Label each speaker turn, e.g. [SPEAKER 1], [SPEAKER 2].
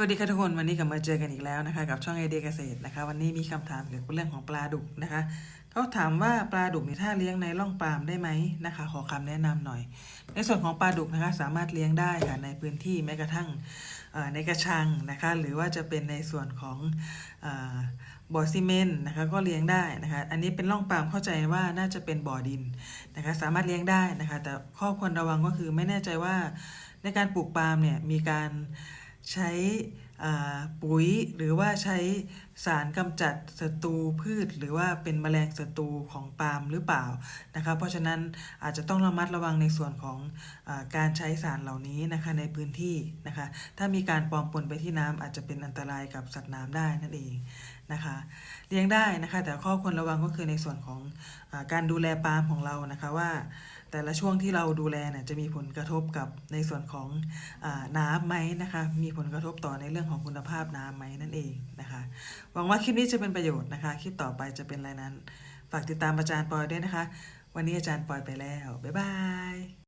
[SPEAKER 1] วัสดีค่ะทุกคนวันนี้กลับมาเจอกันอีกแล้วนะคะ กับช่องไอเดียเกษตรนะคะ วันนี้มีคำถามเกี่ยวกับเรื่องของปลาดุกนะคะเขาถามว่าปลาดุกนี่ถ้าเลี้ยงในร่องปาล์มได้ไหมนะคะ ขอคำแนะนำหน่อย ในส่วนของปลาดุกนะคะสามารถเลี้ยงได้ค่ะในพื้นที่แม้กระทั่งในกระชังนะคะ หรือว่าจะเป็นในส่วนของอบ่อซีเมนต์นะคะก็เลี้ยงได้นะคะ อันนี้เป็นร่องปาล์มเข้าใจว่าน่าจะเป็นบ่อดินนะคะ สามารถเลี้ยงได้นะคะ แต่ข้อควรระวังก็คือไม่แน่ใจว่าในการปลูกปาล์มเนี่ยมีการ ใช้ ปุ๋ยหรือว่าใช้สารกำจัดศัตรูพืช หรือว่าเป็นแมลงศัตรูของปาล์มหรือเปล่านะคะเพราะฉะนั้นอาจจะต้องระมัดระวังในส่วนของอการใช้สารเหล่านี้นะคะในพื้นที่นะคะถ้ามีการปลอมปนไปที่น้ำอาจจะเป็นอันตรายกับสัตว์น้ำได้นั่นเองนะคะเลี้ยงได้นะคะแต่ข้อควรระวังก็คือในส่วนของอการดูแลปาล์มของเรานะคะว่า แต่ละช่วงที่เราดูแลเนี่ยจะมีผลกระทบกับในส่วนของอน้ำไหมนะคะมีผลกระทบต่อในเรื่องรื่องของคุณภาพน้ำไหมนั่นเองนะคะ หวังว่าคลิปนี้จะเป็นประโยชน์นะคะ คลิปต่อไปจะเป็นอะไรนั้น ฝากติดตามอาจารย์ปอยด้วยนะคะ วันนี้อาจารย์ปอยไปแล้ว บ๊ายบาย